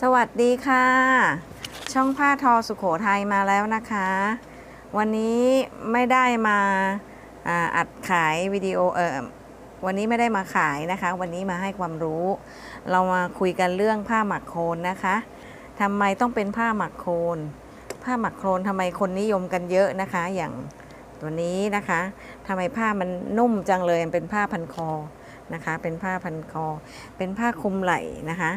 สวัสดีค่ะ ช่องผ้าทอสุขโขทัยมาแล้วนะคะ วันนี้ไม่ได้มาอัดขายวิดีโอเออวันนี้ไม่ได้มาขายนะคะ วันนี้มาให้ความรู้ เรามาคุยกันเรื่องผ้าหมักโคนนะคะทำไมต้องเป็นผ้าหมักโคน ผ้าหมักโครนทำไมคนนิยมกันเยอะนะคะ อย่างตัวนี้นะคะทำไมผ้ามันนุ่มจังเลยเป็นผ้าพันคอ นะคะ เป็นผ้าพันคอ เป็นผ้าคลุมไหล่นะคะ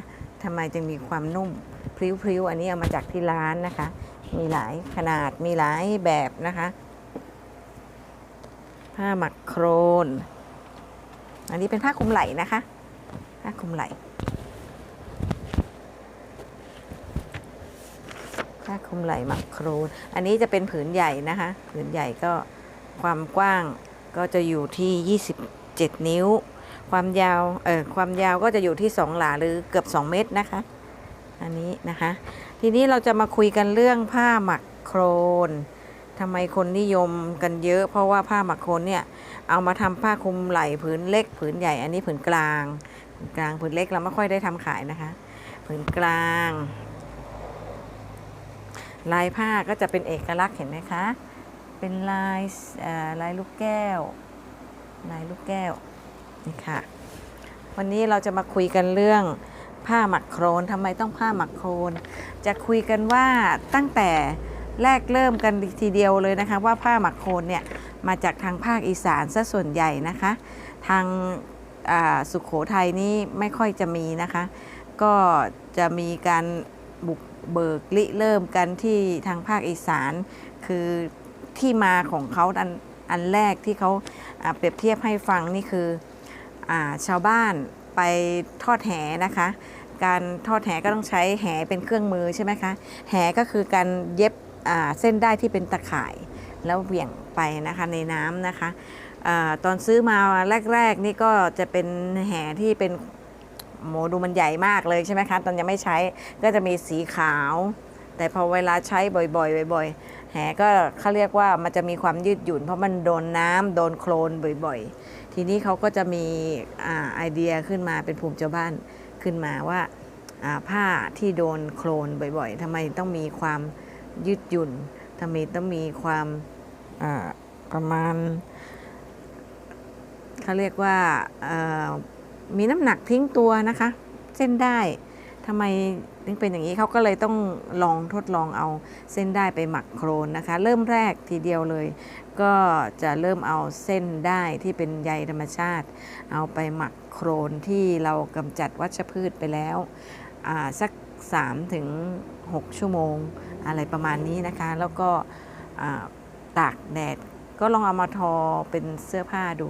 ทำไมจึงมีความนุ่มพริ้วๆอันนี้เอามาจากที่ร้านนะคะ มีหลายขนาดมีหลายแบบนะคะ ผ้าหมักโครน อันนี้เป็นผ้าคลุมไหล่นะคะ ผ้าคลุมไหล่ผ้าคลุมไหล่หมักโครน อันนี้จะเป็นผืนใหญ่นะคะ ผืนใหญ่ก็ความกว้างก็จะอยู่ที่ 27 นิ้ว ความยาว เออความยาวก็จะอยู่ที่ 2 หลาหรือเกือบ 2 เมตรนะคะ อันนี้นะคะ ทีนี้เราจะมาคุยกันเรื่องผ้าหมักโครนทำไมคนนิยมกันเยอะ เพราะว่าผ้าหมักโครนเนี่ย เอามาทำผ้าคลุมไหล่ผืนเล็กผืนใหญ่ อันนี้ผืนกลางผืนกลางผืนเล็กเราไม่ค่อยได้ทำขายนะคะ ผืนกลาง ลายผ้าก็จะเป็นเอกลักษณ์เห็นไหมคะ เป็นลายเอ่อลายลูกแก้ว ลายลูกแก้ว นี่ค่ะ วันนี้เราจะมาคุยกันเรื่องผ้าหมักโครนทำไมต้องผ้าหมักโครน จะคุยกันว่าตั้งแต่แรกเริ่มกันทีเดียวเลยนะคะว่าผ้าหมักโครนเนี่ยมาจากทางภาคอีสานซะส่วนใหญ่นะคะ ทางสุขโขทัยนี่ไม่ค่อยจะมีนะคะ ก็จะมีการบุกเบิกริเริ่มกันที่ทางภาคอีสาน คือที่มาของเขาอันอันแรกที่เขาเปรียบเทียบให้ฟังนี่คือ ชาวบ้านไปทอดแหนะคะ การทอดแหก็ต้องใช้แหเป็นเครื่องมือใช่ไหมคะแหก็คือการเย็บเส้นได้ที่เป็นตะข่ายแล้วเหวี่ยงไปนะคะในน้ำนะคะอตอนซื้อมาแรก ๆ นี่ก็จะเป็นแหที่เป็นโมดูมันใหญ่มากเลยใช่ไหมคะตอนยังไม่ใช้ก็จะมีสีขาว แต่พอเวลาใช้บ่อยๆบ่อยๆแหก็เขาเรียกว่ามันจะมีความยืดหยุ่น เพราะมันโดนน้ำโดนโคลนบ่อยๆ ทีนี้เขาก็จะมีอไอเดียขึ้นมาเป็นภูมิเจ้าบ้านขึ้นมาว่าผ้าที่โดนโคลนบ่อยๆทำไมต้องมีความยืดหยุ่นทำไมต้องมีความประมาณเขาเรียกว่ามีน้ำหนักทิ้งตัวนะคะ เส้นได้ ทำไมถึงเป็นอย่างนี้เขาก็เลยต้องลองทดลองเอาเส้นได้ไปหมักโครนนะคะ เริ่มแรกทีเดียวเลย ก็จะเริ่มเอาเส้นได้ที่เป็นใยธรรมชาติ เอาไปหมักโครนที่เรากำจัดวัชพืชไปแล้วอ่าสัก3ถึง6ชั่วโมงอะไรประมาณนี้นะคะ แล้วก็ตากแดดก็ลองเอามาทอเป็นเสื้อผ้าดู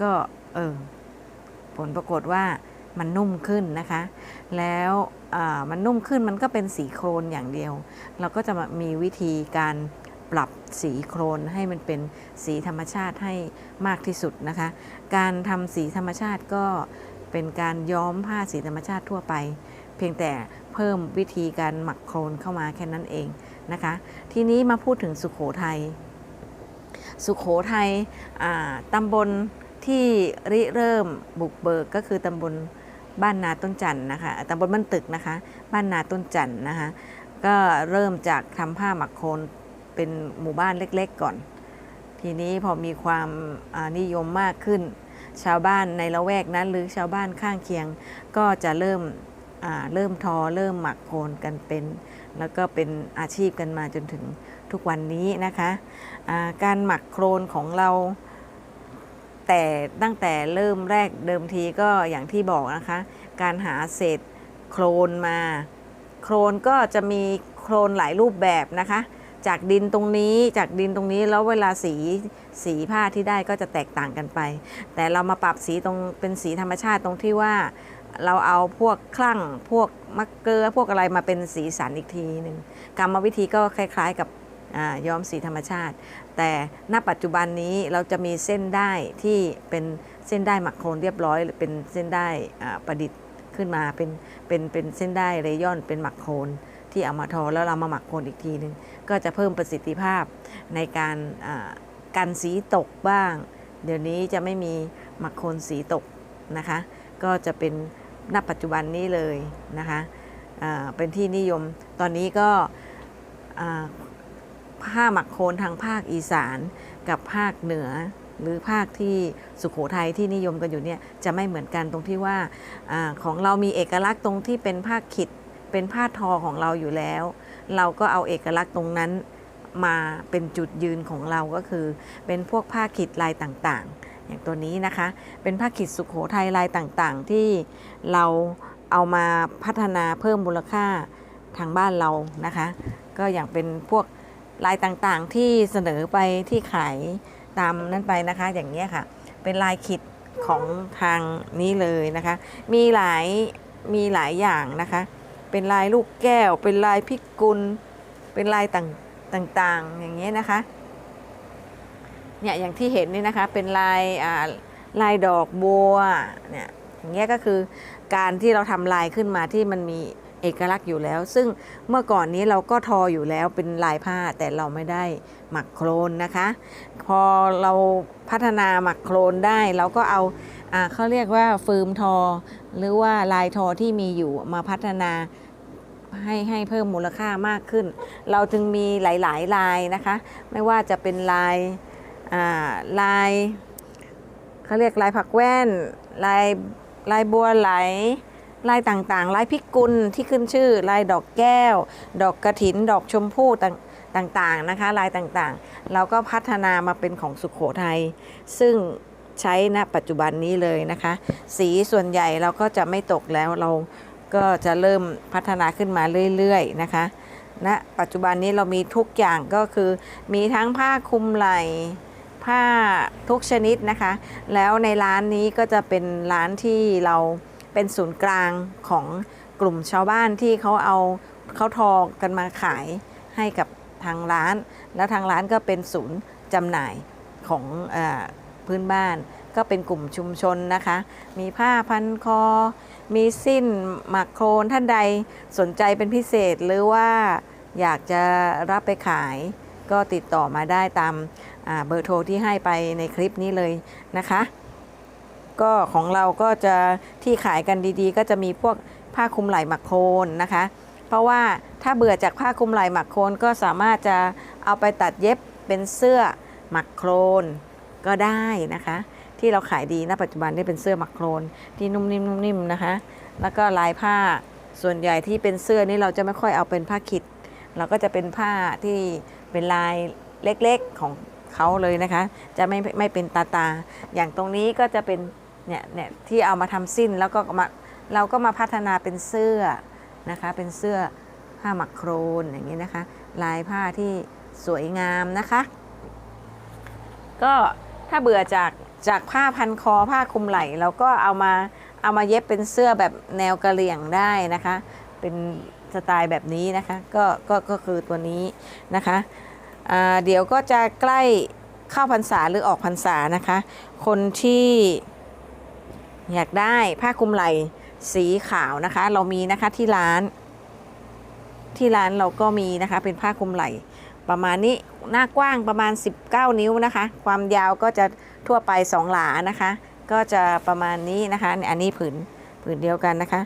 ก็เออผลปรากฏว่า มันนุ่มขึ้นนะคะ แล้วมันนุ่มขึ้นมันก็เป็นสีโครนอย่างเดียว เราก็จะมีวิธีการปรับสีโครนให้มันเป็นสีธรรมชาติให้มากที่สุดนะคะ การทำสีธรรมชาติก็เป็นการย้อมผ้าสีธรรมชาติทั่วไป เพียงแต่เพิ่มวิธีการหมักโครนเข้ามาแค่นั้นเองนะคะ ทีนี้มาพูดถึงสุขโขทัยสุขโขทัยตำบลที่ริเริ่มบุกเบิกก็คือตำบล บ้านนาต้นจันทน์นะคะตำบลบ้านตึกนะคะ บ้านนาต้นจันทน์นะคะก็เริ่มจากทำผ้าหมักโคนเป็นหมู่บ้านเล็กๆก่อน ทีนี้พอมีความนิยมมากขึ้น ชาวบ้านในละแวกนั้นหรือชาวบ้านข้างเคียงก็จะเริ่มเริ่มทอเริ่มหมักโคนกันเป็น แล้วก็เป็นอาชีพกันมาจนถึงทุกวันนี้นะคะอ่าการหมักโครนของเรา แต่ตั้งแต่เริ่มแรกเดิมทีก็อย่างที่บอกนะคะ การหาเศษโครนมา โครนก็จะมีโครนหลายรูปแบบนะคะ จากดินตรงนี้จากดินตรงนี้แล้วเวลาสีสีผ้าที่ได้ก็จะแตกต่างกันไป แต่เรามาปรับสีตรงเป็นสีธรรมชาติตรงที่ว่าเราเอาพวกคลั่งพวกมะเกลือพวกอะไรมาเป็นสีสันอีกทีหนึ่งกรรมวิธีก็คล้าย ๆกับ ย้อมสีธรรมชาติ แต่ณปัจจุบันนี้เราจะมีเส้นได้ที่เป็นเส้นได้หมักโครนเรียบร้อยเป็นเส้นได้ประดิษฐ์ขึ้นมาเป็นเป็นเป็นเส้นได้เรย่อนเป็นหมักโครนที่เอามาทอแล้วเรามาหมักโครนอีกทีหนึ่งก็จะเพิ่มประสิทธิภาพในการอ่ากันสีตกบ้าง เดี๋ยวนี้จะไม่มีหมักโครนสีตกนะคะ ก็จะเป็นณปัจจุบันนี้เลยนะคะเป็นที่นิยมตอนนี้ก็ ผ้าหมักโคนทางภาคอีสานกับภาคเหนือ หรือภาคที่สุขโขทัยที่นิยมกันอยู่เนี่ยจะไม่เหมือนกันตรงที่ว่าอของเรามีเอกลักษณ์ตรงที่เป็นผ้าขิด เป็นผ้าทอของเราอยู่แล้ว เราก็เอาเอกลักษณ์ตรงนั้นมาเป็นจุดยืนของเราก็คือ เป็นพวกผ้าขิดลายต่างๆ อย่างตัวนี้นะคะ เป็นผ้าขิดสุขโขทัยลายต่างๆ ที่เราเอามาพัฒนาเพิ่มมูลค่าทางบ้านเรานะคะ ก็อย่างเป็นพวก ลายต่างๆที่เสนอไปที่ขายตามนั้นไปนะคะ อย่างนี้ค่ะ เป็นลายขิดของทางนี้เลยนะคะ มีหลายมีหลายอย่างนะคะ เป็นลายลูกแก้ว เป็นลายพิกุล เป็นลายต่างๆ อย่างเงี้นะคะเนี่ยอย่างที่เห็นนี่นะคะเป็นลายลายดอกบัวเนี่ยอย่างเงี้ยก็คือการที่เราทำลายขึ้นมาที่มันมี เอกลักษณ์อยู่แล้ว ซึ่งเมื่อก่อนนี้เราก็ทออยู่แล้วเป็นลายผ้าแต่เราไม่ได้หมักโครนนะคะ พอเราพัฒนาหมักโครนได้เราก็เอาอเขาเรียกว่าฟืมทอ หรือว่าลายทอที่มีอยู่มาพัฒนาให้ให้เพิ่มมูลค่ามากขึ้น เราจึงมีหลายๆลายนะคะ ไม่ว่าจะเป็นลายาลายเขาเรียกลายผักแว่นลายลายบัวไหล ลายต่างๆ ลายพิกุลที่ขึ้นชื่อ ลายดอกแก้ว ดอกกระถิน ดอกชมพู่ต่างๆนะคะ ลายต่างๆ เราก็พัฒนามาเป็นของสุขโขทัย ซึ่งใช้ณปัจจุบันนี้เลยนะคะ สีส่วนใหญ่เราก็จะไม่ตกแล้วเราก็จะเริ่มพัฒนาขึ้นมาเรื่อยๆนะคะณปัจจุบันนี้เรามีทุกอย่างก็คือมีทั้งผ้าคลุมไหล่ผ้าทุกชนิดนะคะ แล้วในร้านนี้ก็จะเป็นร้านที่เรา เป็นศูนย์กลางของกลุ่มชาวบ้านที่เขาเอาเขาทอกันมาขายให้กับทางร้าน แล้วทางร้านก็เป็นศูนย์จำหน่ายของอพื้นบ้าน ก็เป็นกลุ่มชุมชนนะคะ มีผ้าพันคอ มีสิ้นหมักโครนท่านใดสนใจเป็นพิเศษหรือว่าอยากจะรับไปขายก็ติดต่อมาได้ตามเบอร์โทรที่ให้ไปในคลิปนี้เลยนะคะ ก็ของเราก็จะที่ขายกันดีๆ ก็จะมีพวกผ้าคลุมไหล่หมักโคนนะคะ เพราะว่าถ้าเบื่อจากผ้าคลุมไหล่หมักโคนก็สามารถจะเอาไปตัดเย็บเป็นเสื้อหมักโครนก็ได้นะคะ ที่เราขายดีณปัจจุบันนี่เป็นเสื้อหมักโครนที่นุ่มนิ่มนุ่มนิ่มนะคะ แล้วก็ลายผ้าส่วนใหญ่ที่เป็นเสื้อนี่เราจะไม่ค่อยเอาเป็นผ้าขิด เราก็จะเป็นผ้าที่เป็นลายเล็กๆของเขาเลยนะคะ จะไม่ไม่เป็นตาตา อย่างตรงนี้ก็จะเป็น เนี่ยเนี่ยที่เอามาทำสิ้นแล้วก็มาเราก็มาพัฒนาเป็นเสื้อนะคะเป็นเสื้อผ้าหมักโครนอย่างนี้นะคะ ลายผ้าที่สวยงามนะคะ ก็ถ้าเบื่อจากจากผ้าพันคอผ้าคลุมไหล่เราก็เอามาเอามาเย็บเป็นเสื้อแบบแนวกระเหรี่ยงได้นะคะ เป็นสไตล์แบบนี้นะคะก็ก็ก็คือตัวนี้นะคะอ่าเดี๋ยวก็จะใกล้เข้าพรรษาหรือออกพรรษานะคะ คนที่ อยากได้ผ้าคลุมไหล่สีขาวนะคะ เรามีนะคะที่ร้าน ที่ร้านเราก็มีนะคะเป็นผ้าคลุมไหล่ประมาณนี้หน้ากว้างประมาณ 19 นิ้วนะคะ ความยาวก็จะทั่วไป 2 หลานะคะ ก็จะประมาณนี้นะคะอันนี้ผืนผืนเดียวกันนะคะ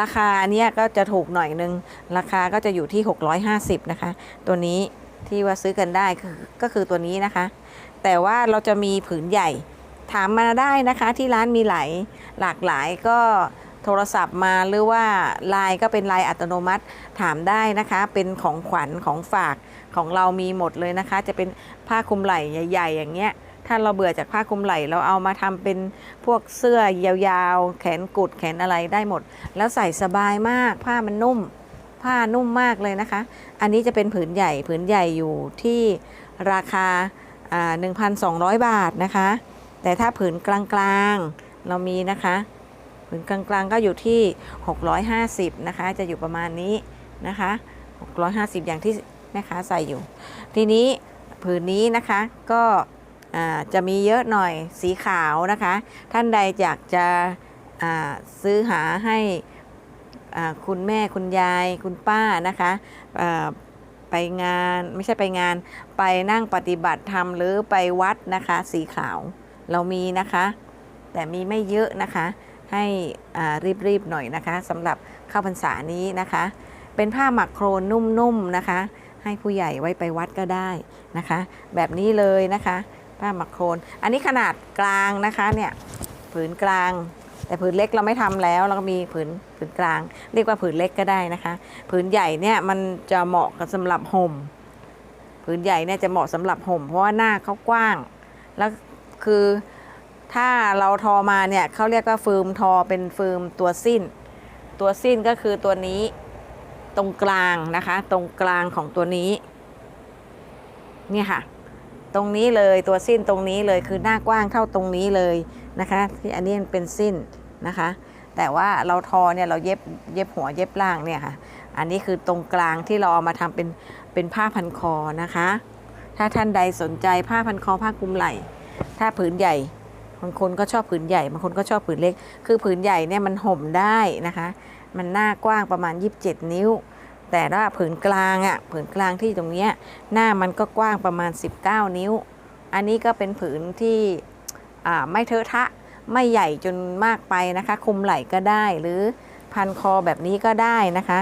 ราคาเนี้ยก็จะถูกหน่อยนึง ราคาก็จะอยู่ที่ 650 นะคะ ตัวนี้ที่ว่าซื้อกันได้คือก็คือตัวนี้นะคะ แต่ว่าเราจะมีผืนใหญ่ ถามมาได้นะคะที่ร้านมีหลายหลากหลายก็โทรศัพท์มาหรือว่าไลน์ก็เป็นไลน์อัตโนมัติถามได้นะคะ เป็นของขวัญของฝากของเรามีหมดเลยนะคะ จะเป็นผ้าคลุมไหล่ใหญ่ๆ อย่างเงี้ย ถ้าเราเบื่อจากผ้าคลุมไหล่เราเอามาทำเป็นพวกเสื้อยาวๆ แขนกุดแขนอะไรได้หมด แล้วใส่สบายมากผ้ามันนุ่ม ผ้านุ่มมากเลยนะคะ อันนี้จะเป็นผืนใหญ่ผืนใหญ่อยู่ที่ราคาอ่า1,200 บาทนะคะ แต่ถ้าผืนกลางๆเรามีนะคะ ผืนกลางๆก็อยู่ที่ 650 นะคะ จะอยู่ประมาณนี้นะคะ 650 อย่างที่แม่ค้าใส่อยู่ ทีนี้ผืนนี้นะคะก็จะมีเยอะหน่อยสีขาวนะคะ ท่านใดอยากจะซื้อหาให้คุณแม่คุณยายคุณป้านะคะไปงานไม่ใช่ไปงานไปนั่งปฏิบัติธรรมหรือไปวัดนะคะสีขาว เรามีนะคะ แต่มีไม่เยอะนะคะ ให้รีบๆหน่อยนะคะสำหรับเข้าพรรษานี้นะคะ เป็นผ้าหมักโครนนุ่มๆนะคะ ให้ผู้ใหญ่ไว้ไปวัดก็ได้นะคะ แบบนี้เลยนะคะ ผ้าหมักโครนอันนี้ขนาดกลางนะคะเนี่ยผืนกลาง แต่ผืนเล็กเราไม่ทำแล้วเราก็มีผืนผืนกลาง เรียกว่าผืนเล็กก็ได้นะคะ ผืนใหญ่เนี่ยมันจะเหมาะกับสำหรับห่มผืนใหญ่เนี่ยจะเหมาะสำหรับห่มเพราะว่าหน้าเขากว้าง แล้ว คือถ้าเราทอมาเนี่ยเขาเรียกว่าฟืมทอเป็นฟืมตัวสิ้น ตัวสิ้นก็คือตัวนี้ตรงกลางนะคะ ตรงกลางของตัวนี้เนี่ยค่ะ ตรงนี้เลยตัวสิ้นตรงนี้เลยคือหน้ากว้างเท่าตรงนี้เลยนะคะที่อันนี้เป็นสิ้นนะคะ แต่ว่าเราทอเนี่ยเราเย็บเย็บหัวเย็บล่างเนี่ยค่ะ อันนี้คือตรงกลางที่เราเอามาทำเป็นเป็นผ้าพันคอนะคะ ถ้าท่านใดสนใจผ้าพันคอผ้าคลุมไหล่ ถ้าผืนใหญ่บางคนก็ชอบผืนใหญ่บางคนก็ชอบผืนเล็ก คือผืนใหญ่เนี่ยมันห่มได้นะคะ มันหน้ากว้างประมาณ 27 นิ้ว แต่ว่าผืนกลางอะ่ะผืนกลางที่ตรงเนี้ยหน้ามันก็กว้างประมาณ 19 นิ้ว อันนี้ก็เป็นผืนที่ไม่เทอะทะไม่ใหญ่จนมากไปนะคะ คุมไหล่ก็ได้หรือพันคอแบบนี้ก็ได้นะคะ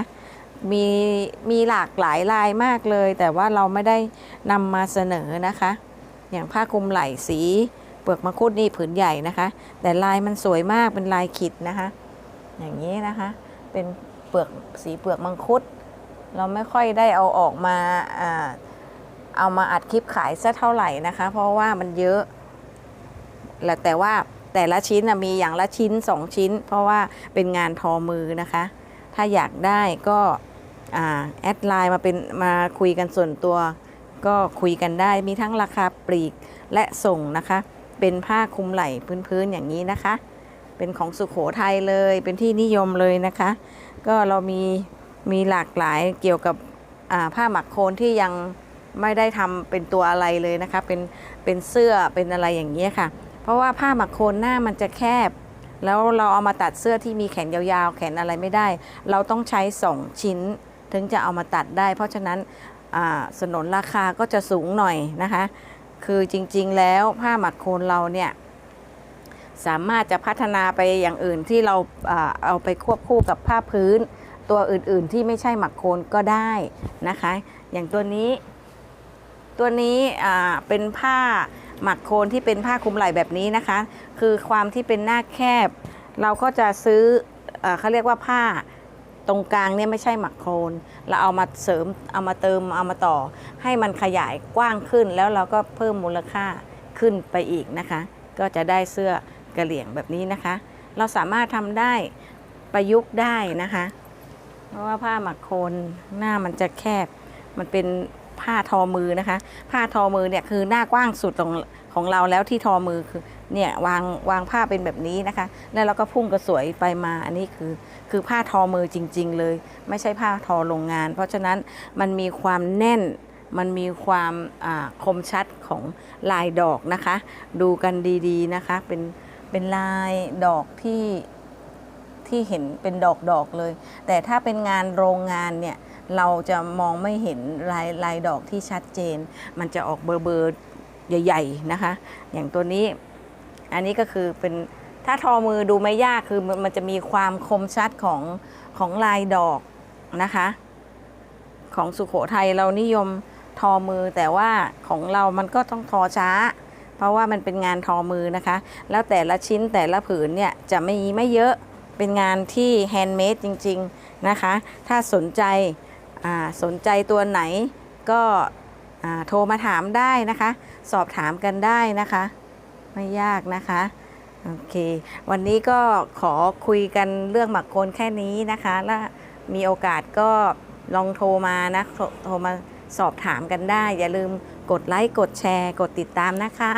มีมีหลากหลายลายมากเลย แต่ว่าเราไม่ได้นำมาเสนอนะคะ อย่างผ้าคลุมไหล่สีเปลือกมะคุดนี่ผืนใหญ่นะคะ แต่ลายมันสวยมากเป็นลายขิดนะคะ อย่างนี้นะคะเป็นเปลือกสีเปลือกมังคุด เราไม่ค่อยได้เอาออกมาเอามาอัดคลิปขายซะเท่าไหร่นะคะ เพราะว่ามันเยอะและแต่ว่าแต่ละชิ้นมีอย่างละชิ้น 2 ชิ้น เพราะว่าเป็นงานทอมือนะคะ ถ้าอยากได้ก็อแอดไลน์มาเป็นมาคุยกันส่วนตัว ก็คุยกันได้มีทั้งราคาปลีกและส่งนะคะ เป็นผ้าคลุมไหล่พื้นๆอย่างนี้นะคะ เป็นของสุขโขทัยเลยเป็นที่นิยมเลยนะคะ ก็เรามีมีหลากหลายเกี่ยวกับผ้าหมักโคนที่ยังไม่ได้ทำเป็นตัวอะไรเลยนะคะ เป็นเป็นเสื้อเป็นอะไรอย่างนี้ค่ะ เพราะว่าผ้าหมักโคนหน้ามันจะแคบ แล้วเราเอามาตัดเสื้อที่มีแขนยาวๆ แขนอะไรไม่ได้ เราต้องใช้2ชิ้นถึงจะเอามาตัดได้ เพราะฉะนั้น สนนราคาก็จะสูงหน่อยนะคะ คือจริงๆแล้วผ้าหมักโคนเราเนี่ยสามารถจะพัฒนาไปอย่างอื่นที่เราอเอาไปควบคู่กับผ้าพื้น ตัวอื่นๆที่ไม่ใช่หมักโคนก็ได้นะคะ อย่างตัวนี้ ตัวนี้เป็นผ้าหมักโคนที่เป็นผ้าคลุมไหล่แบบนี้นะคะ คือความที่เป็นหน้าแคบ เราก็จะซื้ออเขาเรียกว่าผ้า ตรงกลางเนี่ยไม่ใช่หมักโครนเราเอามาเสริมเอามาเติมเอามาต่อ ให้มันขยายกว้างขึ้นแล้วเราก็เพิ่มมูลค่าขึ้นไปอีกนะคะ ก็จะได้เสื้อกระเหลี่ยงแบบนี้นะคะ เราสามารถทำได้ประยุกต์ได้นะคะ เพราะว่าผ้าหมักโครนหน้ามันจะแคบ มันเป็นผ้าทอมือนะคะ ผ้าทอมือเนี่ยคือหน้ากว้างสุดของของเราแล้วที่ทอมือคือ เนี่ยวางวางผ้าเป็นแบบนี้นะคะแล้วเราก็พุ่งกระสวยไปมาอันนี้คือคือผ้าทอมือจริง ๆ เลย ไม่ใช่ผ้าทอโรงงาน เพราะฉะนั้นมันมีความแน่นมันมีความคมชัดของลายดอกนะคะ ดูกันดีๆนะคะ เป็นเป็นลายดอกที่ที่เห็นเป็นดอกดอกๆเลย แต่ถ้าเป็นงานโรงงานเนี่ยเราจะมองไม่เห็นลายลายดอกที่ชัดเจน มันจะออกเบอร์เบอร์ใหญ่ ๆ นะคะ อย่างตัวนี้ อันนี้ก็คือเป็นถ้าทอมือดูไม่ยากคือมันจะมีความคมชัดของของลายดอกนะคะ ของสุขโขทัยเรานิยมทอมือแต่ว่าของเรามันก็ต้องทอช้า เพราะว่ามันเป็นงานทอมือนะคะ แล้วแต่ละชิ้นแต่ละผืนเนี่ยจะไม่ไม่เยอะเป็นงานที่แฮนด์เมดจริง ๆนะคะ ถ้าสนใจสนใจตัวไหนก็โทรมาถามได้นะคะ สอบถามกันได้นะคะ ไม่ยากนะคะโอเค วันนี้ก็ขอคุยกันเรื่องหมักโคนแค่นี้นะคะแล้วมีโอกาสก็ลองโทรมานะโทรโทรมาสอบถามกันได้ อย่าลืมกดไลค์ กดแชร์ กดติดตามนะคะ